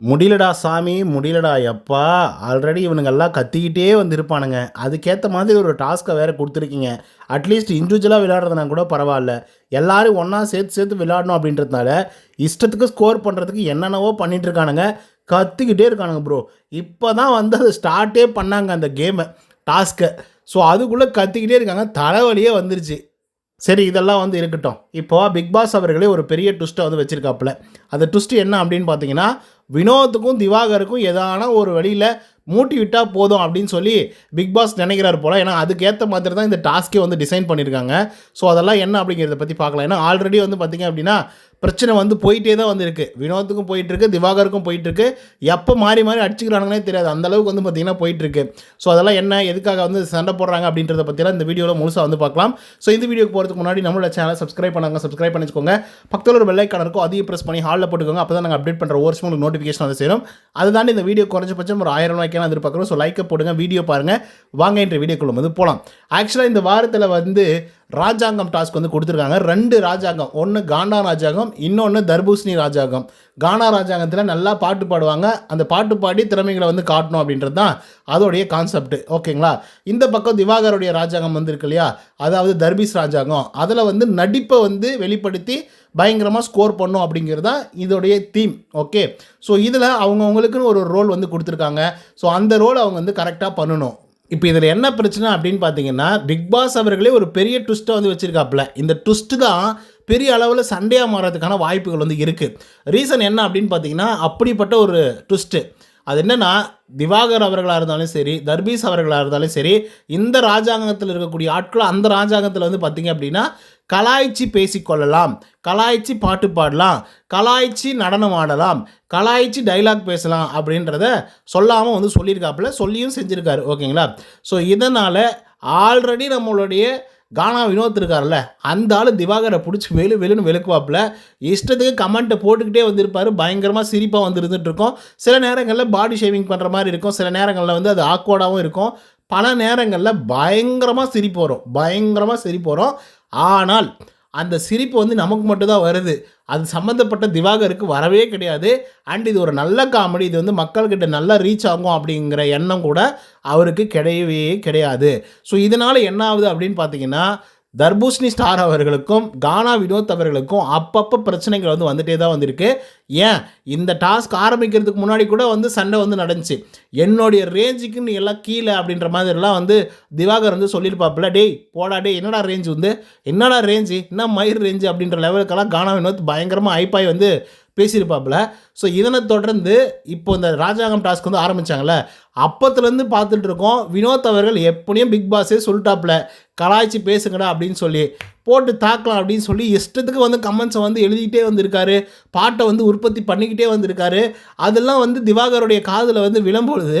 முடியலடா சாமி முடியலடா எப்பா ஆல்ரெடி இவனுங்கெல்லாம் கத்திக்கிட்டே வந்திருப்பானுங்க. அதுக்கேற்ற மாதிரி ஒரு டாஸ்க்கை வேறு கொடுத்துருக்கீங்க. அட்லீஸ்ட் இண்டிவிஜுவலாக விளையாடுறதுனா கூட பரவாயில்ல. எல்லாரும் ஒன்றா சேர்த்து சேர்த்து விளையாடணும் அப்படின்றதுனால இஷ்டத்துக்கு ஸ்கோர் பண்ணுறதுக்கு என்னென்னவோ பண்ணிகிட்டு இருக்கானுங்க. கத்திக்கிட்டே இருக்கானுங்க ப்ரோ இப்போ தான் வந்து அது ஸ்டார்ட்டே பண்ணாங்க அந்த கேமை டாஸ்க்கை ஸோ அதுக்குள்ளே கற்றுக்கிட்டே இருக்காங்க. தலைவலியே வந்துருச்சு. சரி இதெல்லாம் வந்து இருக்கட்டும். இப்போ பிக் பாஸ் அவர்களே ஒரு பெரிய ட்விஸ்ட்டை வந்து வச்சுருக்காப்புல. அந்த ட்விஸ்ட் என்ன அப்படின்னு பார்த்தீங்கன்னா வினோத்துக்கும் திவாகருக்கும் எதான ஒரு வழியில் மூட்டி விட்டால் போதும் அப்படின்னு சொல்லி பிக் பாஸ் நினைக்கிறார் போல். ஏன்னா அதுக்கேற்ற மாதிரி தான் இந்த டாஸ்க்கே வந்து டிசைன் பண்ணியிருக்காங்க ஸோ அதெல்லாம் என்ன அப்படிங்கிறத பற்றி பார்க்கலாம். ஏன்னா ஆல்ரெடி வந்து பார்த்திங்க அப்படின்னா பிரச்சனை வந்து போயிட்டே தான் வந்து இருக்குது வினோத்துக்கும் போயிட்டுருக்கு திவாகருக்கும் போயிட்டுருக்கு. எப்போ மாறி மாறி அடிச்சுக்கிறானுங்கன்னே தெரியாது. அந்த அளவுக்கு வந்து பார்த்திங்கன்னா போயிட்டுருக்கு. ஸோ அதெல்லாம் என்ன எதுக்காக வந்து சண்டை போடுறாங்க அப்படின்றத பற்றிலாம் இந்த வீடியோவில் முழுசாக வந்து பார்க்கலாம். ஸோ இந்த வீடியோக்கு போகிறதுக்கு முன்னாடி நம்மளோட சேனலை சப்ஸ்கிரைப் பண்ணாங்க சப்ஸ்கிரைப் பண்ணிக்கோங்க. பக்கத்தில் ஒரு வெள்ளைக்கான இருக்கும் அதையும் ப்ரெஸ் பண்ணி ஹாலில் போட்டுக்கோங்க. அப்போ தான் நாங்கள் அப்டேட் பண்ணுற ஒரு உங்களுக்கு நோட்டிஃபிகேஷன் வந்து சேரும். அதுதான் இந்த வீடியோ குறைஞ்சபட்சம் ஒரு ஆயிரம் ரூபாய்க்கான எதிர்பார்க்குறோம். ஸோ லைக்கை போடுங்க வீடியோ பாருங்கள் வாங்க என்ற வீடியோக்குள்ள வந்து போகலாம் ஆக்சுவலாக இந்த வாரத்தில் வந்து ராஜாங்கம் டாஸ்க் வந்து கொடுத்துருக்காங்க. ரெண்டு ராஜாங்கம். ஒன்று காண்டா ராஜாங்கம் இன்னொன்று தர்பூசணி ராஜாங்கம். கானா ராஜாங்கத்தில் நல்லா பாட்டு பாடுவாங்க. அந்த பாட்டு பாடி திறமைகளை வந்து காட்டணும் அப்படின்றது தான் அதோடைய கான்செப்ட் ஓகேங்களா இந்த பக்கம் திவாகருடைய ராஜாங்கம் வந்து இருக்கு இல்லையா? அதாவது தர்பீஸ் ராஜாங்கம். அதில் வந்து நடிப்பை வந்து வெளிப்படுத்தி பயங்கரமாக ஸ்கோர் பண்ணும் அப்படிங்கிறது தான் இதோடைய தீம் ஓகே ஸோ இதில் அவங்கவுங்களுக்குன்னு ஒரு ரோல் வந்து கொடுத்துருக்காங்க. ஸோ அந்த ரோல் அவங்க வந்து கரெக்டாக பண்ணணும். இப்போ இதில் என்ன பிரச்சனை அப்படின்னு பார்த்தீங்கன்னா பிக் பாஸ் அவர்களே ஒரு பெரிய ட்விஸ்ட்டை வந்து வச்சுருக்காப்புல. இந்த ட்விஸ்ட்டு தான் பெரிய அளவில் சண்டையாக மாறதுக்கான வாய்ப்புகள் வந்து இருக்குது ரீசன் என்ன அப்படின்னு பார்த்தீங்கன்னா அப்படிப்பட்ட ஒரு ட்விஸ்ட்டு அது என்னென்னா திவாகர் அவர்களாக இருந்தாலும் சரி தர்பீஸ் அவர்களாக இருந்தாலும் சரி இந்த ராஜாங்கத்தில் இருக்கக்கூடிய ஆட்கள் அந்த ராஜாங்கத்தில் வந்து பார்த்திங்க அப்படின்னா கலாய்ச்சி பேசிக்கொள்ளலாம். கலாய்ச்சி பாட்டு பாடலாம். கலாய்ச்சி நடனம் ஆடலாம். கலாய்ச்சி டைலாக் பேசலாம் அப்படின்றத சொல்லாமல் வந்து சொல்லியிருக்காப்புல சொல்லியும் செஞ்சுருக்காரு. ஓகேங்களா? ஸோ இதனால் ஆல்ரெடி நம்மளுடைய கானா வினோத் இருக்கார்ல அந்த ஆள் திவாகரை பிடிச்சி வெளு வெளுன்னு வெளுக்குவாப்பில். இஷ்டத்துக்கு கமெண்ட்டை போட்டுக்கிட்டே வந்திருப்பார். பயங்கரமாக சிரிப்பாக வந்துருந்துட்டு இருக்கும். சில நேரங்களில் பாடி ஷேவிங் பண்ணுற மாதிரி இருக்கும். சில நேரங்களில் வந்து அது ஆக்வர்டாகவும் இருக்கும். பல நேரங்களில் பயங்கரமாக சிரிப்பு வரும். பயங்கரமாக சிரிப்பு வரும். ஆனால் அந்த சிரிப்பு வந்து நமக்கு மட்டும்தான் வருது. அது சம்மந்தப்பட்ட திவாகருக்கு வரவே கிடையாது. அண்ட் இது ஒரு நல்ல காமெடி இது வந்து மக்கள்கிட்ட நல்லா ரீச் ஆகும் அப்படிங்கிற எண்ணம் கூட அவருக்கு கிடையவே கிடையாது. ஸோ இதனால் என்ன ஆகுது அப்படின்னு பார்த்தீங்கன்னா தர்பூஷணி ஸ்டார் அவர்களுக்கும் கானா வினோத் அவர்களுக்கும் அப்பப்போ பிரச்சனைகள் வந்து வந்துட்டே தான் வந்திருக்கு. ஏன்? இந்த டாஸ்க் ஆரம்பிக்கிறதுக்கு முன்னாடி கூட வந்து சண்டை வந்து நடந்துச்சு. என்னுடைய ரேஞ்சுக்கு நீ எல்லாம் கீழே அப்படின்ற மாதிரிலாம் வந்து திவாகர் வந்து சொல்லியிருப்பாப்புல டேய் போடா டேய் என்னடா ரேஞ்ச் வந்து என்னடா ரேஞ்சு என்ன மயிர் ரேஞ்சு அப்படின்ற லெவலுக்கெல்லாம் கானா வினோத் பயங்கரமாக ஐப்பாய் வந்து பேசியிருப்பாப்புல. ஸோ இதனை தொடர்ந்து இப்போ இந்த ராஜாங்கம் டாஸ்க் வந்து ஆரம்பித்தாங்களே அப்பத்துலேருந்து பார்த்துட்டு இருக்கோம். வினோத் அவர்கள் எப்படியும் பிக் பாஸே சொல்லிட்டாப்ல கலாய்ச்சி பேசுங்கடா அப்படின்னு சொல்லி போட்டு தாக்கலாம் அப்படின்னு சொல்லி இஷ்டத்துக்கு வந்து கமெண்ட்ஸை வந்து எழுதிக்கிட்டே வந்திருக்காரு. பாட்டை வந்து உற்பத்தி பண்ணிக்கிட்டே வந்திருக்காரு. அதெல்லாம் வந்து திவாகருடைய காதில் வந்து விழும்பொழுது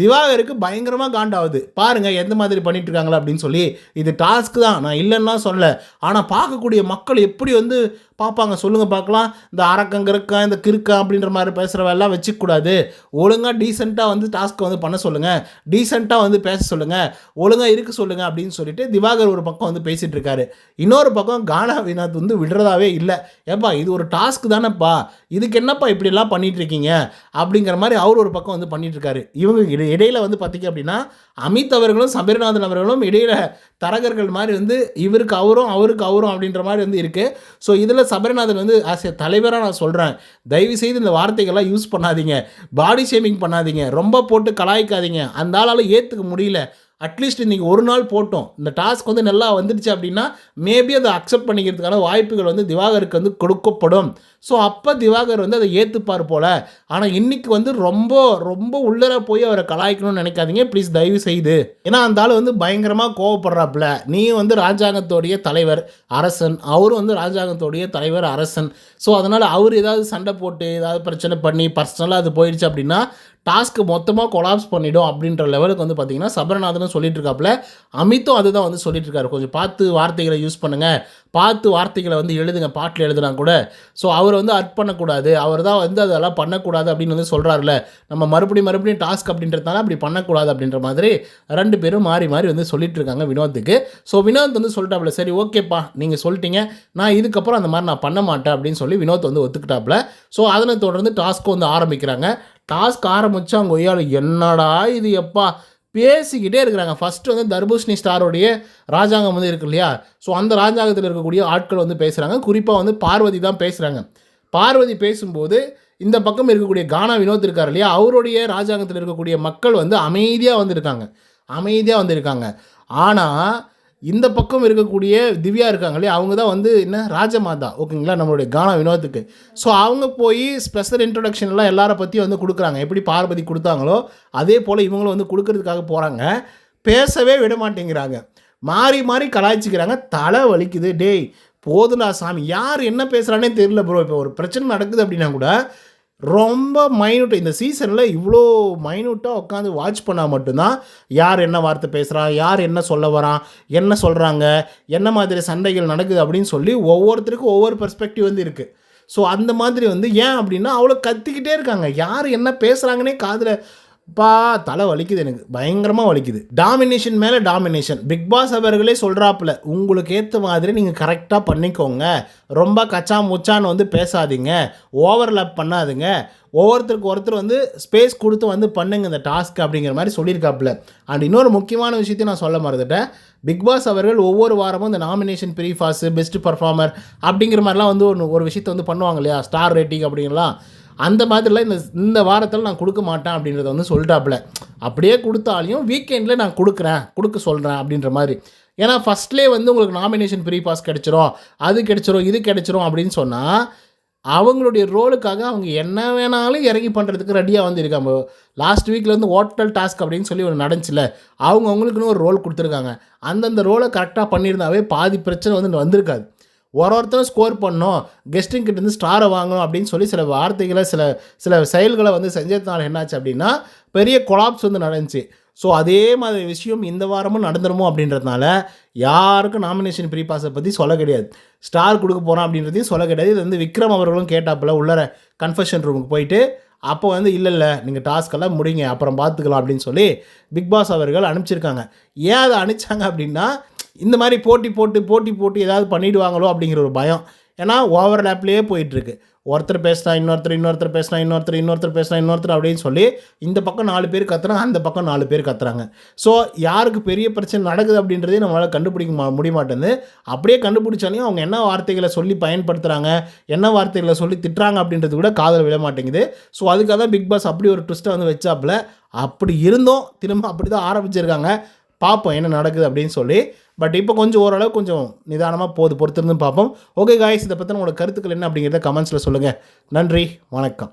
திவாகருக்கு பயங்கரமாக காண்டாகுது. பாருங்கள் எந்த மாதிரி பண்ணிட்டு இருக்காங்களா அப்படின்னு சொல்லி இது டாஸ்க் தான். நான் இல்லைன்னா சொல்லலை. ஆனால் பார்க்கக்கூடிய மக்கள் எப்படி வந்து பார்ப்பாங்க? சொல்லுங்கள் பார்க்கலாம். இந்த அரக்கங்கிருக்கா இந்த கிறுக்கா அப்படின்ற மாதிரி பேசுகிறவெல்லாம் வச்சுக்கூடாது ஒழுங்காக டீசெண்டாக வந்து டாஸ்க்கை வந்து பண்ண சொல்லுங்கள் டீசெண்டாக வந்து பேச சொல்லுங்கள் ஒழுங்காக இருக்க சொல்லுங்கள் அப்படின்னு சொல்லிட்டு திவாகர் ஒரு பக்கம் வந்து பேசிகிட்டு இருக்காரு. இன்னொரு பக்கம் கானா வினாத் வந்து விடுறதாவே இல்லை. ஏப்பா இது ஒரு டாஸ்க் தானேப்பா. இதுக்கு என்னப்பா இப்படிலாம் பண்ணிகிட்ருக்கீங்க இருக்கீங்க? அப்படிங்கிற மாதிரி அவர் ஒரு பக்கம் வந்து பண்ணிகிட்ருக்காரு இவங்க இடை- வந்து பார்த்திங்க அப்படின்னா அமித் அவர்களும் சபரிநாதன் அவர்களும் இடையில் தரகர்கள் மாதிரி வந்து இவருக்கு அவரும் அவருக்கு அவரும் அப்படின்ற மாதிரி வந்து இருக்குது ஸோ இதில் சபரிநாதன் வந்து ஆஸ் எ தலைவராக நான் சொல்கிறேன் தயவு செய்து இந்த வார்த்தைகள்லாம் யூஸ் பண்ணாதீங்க. பாடி ஷேமிங் பண்ணாதீங்க. ரொம்ப போட்டு கலாய்க்காதீங்க. அந்த ஆளால் ஏற்றுக்க முடியல. அட்லீஸ்ட் இன்றைக்கி ஒரு நாள் போட்டோம். இந்த டாஸ்க் வந்து நல்லா வந்துடுச்சு அப்படின்னா மேபி அதை அக்செப்ட் பண்ணிக்கிறதுக்கான வாய்ப்புகள் வந்து திவாகருக்கு வந்து கொடுக்கப்படும். ஸோ அப்போ திவாகர் வந்து அதை ஏற்றுப்பார் போல். ஆனால் இன்றைக்கி வந்து ரொம்ப ரொம்ப உள்ளர போய் அவரை கலாய்க்கணும்னு நினைக்காதீங்க. ப்ளீஸ் தயவு செய்து. ஏன்னா அந்த ஆள் வந்து பயங்கரமாக கோவப்படுறாப்புல. நீ வந்து ராஜாங்கத்தோடைய தலைவர் அரசன். அவரும் வந்து ராஜாங்கத்தோடைய தலைவர் அரசன். ஸோ அதனால் அவர் ஏதாவது சண்டை போட்டு ஏதாவது பிரச்சனை பண்ணி பர்சனலாக அது போயிடுச்சு அப்படின்னா டாஸ்க்கு மொத்தமாக கொலாப்ஸ் பண்ணிடும் அப்படின்ற லெவலுக்கு வந்து பார்த்தீங்கன்னா சபரநாதனும் சொல்லிட்டு இருக்காப்புல அமித்தும் அதுதான் வந்து சொல்லிட்டு இருக்காரு கொஞ்சம் பார்த்து வார்த்தைகளை யூஸ் பண்ணுங்கள் பார்த்து வார்த்தைகளை வந்து எழுதுங்க. பாட்டில் எழுதுனா கூட. ஸோ அவர் வந்து அர்ட் பண்ணக்கூடாது. அவர் தான் வந்து அதெல்லாம் பண்ணக்கூடாது அப்படின்னு வந்து சொல்கிறாருல நம்ம மறுபடியும் மறுபடியும் டாஸ்க் அப்படின்றதுனால அப்படி பண்ணக்கூடாது அப்படின்ற மாதிரி ரெண்டு பேரும் மாறி மாறி வந்து சொல்லிட்டு இருக்காங்க வினோத்துக்கு. ஸோ வினோத் வந்து சொல்லிட்டாப்புல. சரி ஓகேப்பா. நீங்கள் சொல்லிட்டீங்க. நான் இதுக்கப்புறம் அந்த மாதிரி நான் பண்ண மாட்டேன் அப்படின்னு சொல்லி வினோத் வந்து ஒத்துக்கிட்டாப்புல. ஸோ அதனை தொடர்ந்து டாஸ்க்கு வந்து ஆரம்பிக்கிறாங்க. டாஸ்க் ஆரம்பித்து அவங்க ஒய்யால் என்னடா இது எப்பா? பேசிக்கிட்டே இருக்கிறாங்க. ஃபஸ்ட்டு வந்து தர்பூஷணி ஸ்டாரோடைய ராஜாங்கம் வந்து இருக்கு இல்லையா? ஸோ அந்த ராஜாங்கத்தில் இருக்கக்கூடிய ஆட்கள் வந்து பேசுகிறாங்க குறிப்பாக வந்து பார்வதி தான் பேசுகிறாங்க பார்வதி பேசும்போது இந்த பக்கம் இருக்கக்கூடிய கானா வினோத் இருக்கார் இல்லையா? அவருடைய ராஜாங்கத்தில் இருக்கக்கூடிய மக்கள் வந்து அமைதியாக வந்திருக்காங்க. அமைதியாக வந்திருக்காங்க. ஆனால் இந்த பக்கம் இருக்கக்கூடிய திவ்யா இருக்காங்களே அவங்க தான் வந்து என்ன? ராஜமாதா. ஓகேங்களா? நம்மளுடைய கானா வினோத்துக்கு. ஸோ அவங்க போய் ஸ்பெஷல் இன்ட்ரொடக்ஷன்லாம் எல்லாரை பற்றி வந்து கொடுக்குறாங்க. எப்படி பார்வதி கொடுத்தாங்களோ அதே போல் இவங்களும் வந்து கொடுக்கறதுக்காக போகிறாங்க பேசவே விட மாட்டேங்கிறாங்க. மாறி மாறி கலாய்ச்சிக்கிறாங்க. தலை வலிக்குது. டேய் போதுடா சாமி. யார் என்ன பேசுகிறானே தெரியல ப்ரோ இப்போ ஒரு பிரச்சனை நடக்குது அப்படின்னா கூட ரொம்ப மைனூட் இந்த சீசனில் இவ்வளோ மைனூட்டாக உட்காந்து வாட்ச் பண்ணால் மட்டும்தான் யார் என்ன வார்த்தை பேசுகிறான் யார் என்ன சொல்ல வரான் என்ன சொல்கிறாங்க என்ன மாதிரி சண்டைகள் நடக்குது அப்படின்னு சொல்லி ஒவ்வொருத்தருக்கும் ஒவ்வொரு பெர்ஸ்பெக்டிவ் வந்து இருக்குது ஸோ அந்த மாதிரி வந்து ஏன் அப்படின்னா அவ்வளோ கத்திக்கிட்டே இருக்காங்க. யார் என்ன பேசுகிறாங்கன்னே காதில் பா தலை வலிக்குது எனக்கு. பயங்கரமாக வலிக்குது. டாமினேஷன் மேலே டாமினேஷன் பிக் பாஸ் அவர்களே சொல்கிறாப்புல உங்களுக்கு ஏற்ற மாதிரி நீங்கள் கரெக்டாக பண்ணிக்கோங்க. ரொம்ப கச்சா முச்சான்னு வந்து பேசாதீங்க. ஓவர்லாப் பண்ணாதுங்க. ஒவ்வொருத்தருக்கு ஒருத்தர் வந்து ஸ்பேஸ் கொடுத்து வந்து பண்ணுங்க இந்த டாஸ்க் அப்படிங்கிற மாதிரி சொல்லியிருக்காப்புல. அண்ட் இன்னொரு முக்கியமான விஷயத்தையும் நான் சொல்ல மறந்துட்டேன். பிக் பாஸ் அவர்கள் ஒவ்வொரு வாரமும் இந்த நாமினேஷன் ப்ரீஃபாஸு பெஸ்ட் பர்ஃபார்மர் அப்படிங்கிற மாதிரிலாம் வந்து ஒன்று ஒரு விஷயத்தை வந்து பண்ணுவாங்க இல்லையா? ஸ்டார் ரேட்டிங் அப்படிங்கலாம் அந்த மாதிரிலாம் இந்த இந்த வாரத்தில் நான் கொடுக்க மாட்டேன் அப்படின்றத வந்து சொல்லிட்டாப்புல அப்படியே கொடுத்தாலையும் வீக்கெண்டில் நான் கொடுக்குறேன் கொடுக்க சொல்கிறேன் அப்படின்ற மாதிரி. ஏன்னா ஃபஸ்ட்லேயே வந்து உங்களுக்கு நாமினேஷன் ப்ரீ பாஸ் கிடச்சிரும் அது கிடச்சிரும் இது கிடச்சிரும் அப்படின்னு சொன்னால் அவங்களுடைய ரோலுக்காக அவங்க என்ன வேணாலும் இறங்கி பண்ணுறதுக்கு ரெடியாக வந்து இருக்காங்க. லாஸ்ட் வீக்கில் வந்து ஹோட்டல் டாஸ்க் அப்படின்னு சொல்லி ஒன்று நடந்துச்சுல அவங்க அவங்களுக்குன்னு ஒரு ரோல் கொடுத்துருக்காங்க. அந்தந்த ரோலை கரெக்டாக பண்ணியிருந்தாவே பாதி பிரச்சனை வந்து வந்திருக்காது. ஒரு ஒருத்தரும் ஸ்கோர் பண்ணணும் கெஸ்ட்டுங்க இருந்து ஸ்டாரை வாங்கணும் அப்படின்னு சொல்லி சில வார்த்தைகளை சில சில செயல்களை வந்து செஞ்சதுனால என்னாச்சு அப்படின்னா பெரிய கொலாப்ஸ் வந்து நடந்துச்சு. ஸோ அதே மாதிரி விஷயம் இந்த வாரமும் நடந்துருமோ அப்படின்றதுனால யாருக்கும் நாமினேஷன் ப்ரீ பாஸை பற்றி சொல்ல கிடையாது. ஸ்டார் கொடுக்க போகிறோம் அப்படின்றதையும் சொல்ல கிடையாது. இது வந்து விக்ரம் அவர்களும் கேட்டாப்புல உள்ளர கன்ஃபெஷன் ரூமுக்கு போயிட்டு அப்போ வந்து இல்லை இல்லை நீங்கள் டாஸ்க்கெல்லாம் முடிங்க அப்புறம் பார்த்துக்கலாம் அப்படின்னு சொல்லி பிக் பாஸ் அவர்கள் அனுப்பிச்சிருக்காங்க. ஏன் அதை அனுப்பிச்சாங்க அப்படின்னா இந்த மாதிரி போட்டி போட்டு போட்டி போட்டு ஏதாவது பண்ணிவிடுவாங்களோ அப்படிங்கிற ஒரு பயம். ஏன்னா ஓவர்லேப்லேயே போயிட்டுருக்கு. ஒருத்தர் பேசினா இன்னொருத்தர் இன்னொருத்தர் பேசினா இன்னொருத்தர் இன்னொருத்தர் பேசினா இன்னொருத்தர் அப்படின்னு சொல்லி இந்த பக்கம் நாலு பேர் கத்துறாங்க அந்த பக்கம் நாலு பேர் கத்துறாங்க. ஸோ யாருக்கு பெரிய பிரச்சனை நடக்குது அப்படின்றதே நம்மளால் கண்டுபிடிக்க முடிய மாட்டேங்குது. அப்படியே கண்டுபிடிச்சாலையும் அவங்க என்ன வார்த்தைகளை சொல்லி பயன்படுத்துகிறாங்க என்ன வார்த்தைகளை சொல்லி திட்டுறாங்க அப்படின்றது கூட காதல் விட மாட்டேங்குது. ஸோ அதுக்காக தான் பிக் பாஸ் அப்படி ஒரு ட்விஸ்ட்டை வந்து வச்சாப்புல. அப்படி இருந்தும் திரும்ப அப்படி தான் ஆரம்பிச்சிருக்காங்க. பார்ப்போம் என்ன நடக்குது அப்படின்னு சொல்லி. பட் இப்போ கொஞ்சம் ஓரளவு கொஞ்சம் நிதானமாக போகுது பொறுத்திருந்து பார்ப்போம். ஓகே காய்ஸ் இதை பற்றின உங்களோட கருத்துக்கள் என்ன அப்படிங்கிறத கமெண்ட்ஸில் சொல்லுங்கள் நன்றி வணக்கம்.